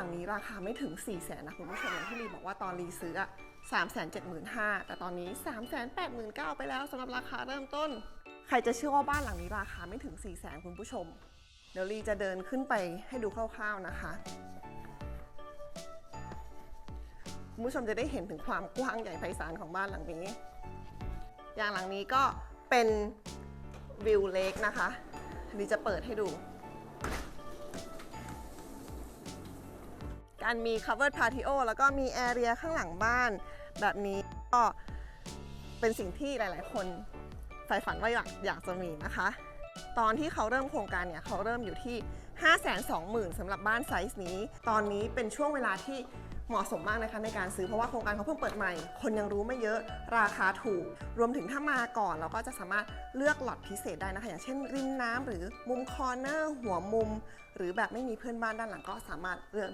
หลังนี้ราคาไม่ถึง 4 0 0แสนนะคุณผู้ชมอย่างที่ลีบอกว่าตอนรีซื้ออะ3 7 5 0 0 0แต่ตอนนี้ 3 8 9 0 0 0ไปแล้วสำหรับราคาเริ่มต้น ใครจะเชื่อว่าบ้านหลังนี้ราคาไม่ถึง 4 0 0แสนคุณผู้ชม เดี๋ยวลีจะเดินขึ้นไปให้ดูคร่าวๆนะคะคุณผู้ชมจะได้เห็นถึงความกว้างใหญ่ไพศาลของบ้านหลังนี้ อย่างหลังนี้ก็เป็นวิวเล็กนะคะลีจะเปิดให้ดู การมี covered patio แล้วก็มี area ข้างหลังบ้าน แบบนี้ก็เป็นสิ่งที่หลาย ๆ คนใฝ่ฝันว่าอยากอยากจะมีนะคะ ตอนที่เขาเริ่มโครงการเนี่ยเขาเริ่มอยู่ที่ 520,000สำหรับบ้านไซส์นี้ ตอนนี้เป็นช่วงเวลาที่เหมาะสมมากนะคะในการซื้อเพราะว่าโครงการเขาเพิ่งเปิดใหม่ คนยังรู้ไม่เยอะราคาถูก รวมถึงถ้ามาก่อนเราก็จะสามารถเลือกหลอดพิเศษได้นะคะ อย่างเช่นริมน้ำหรือมุมคอร์เนอร์หัวมุม หรือแบบไม่มีเพื่อนบ้านด้านหลังก็สามารถเลือกได้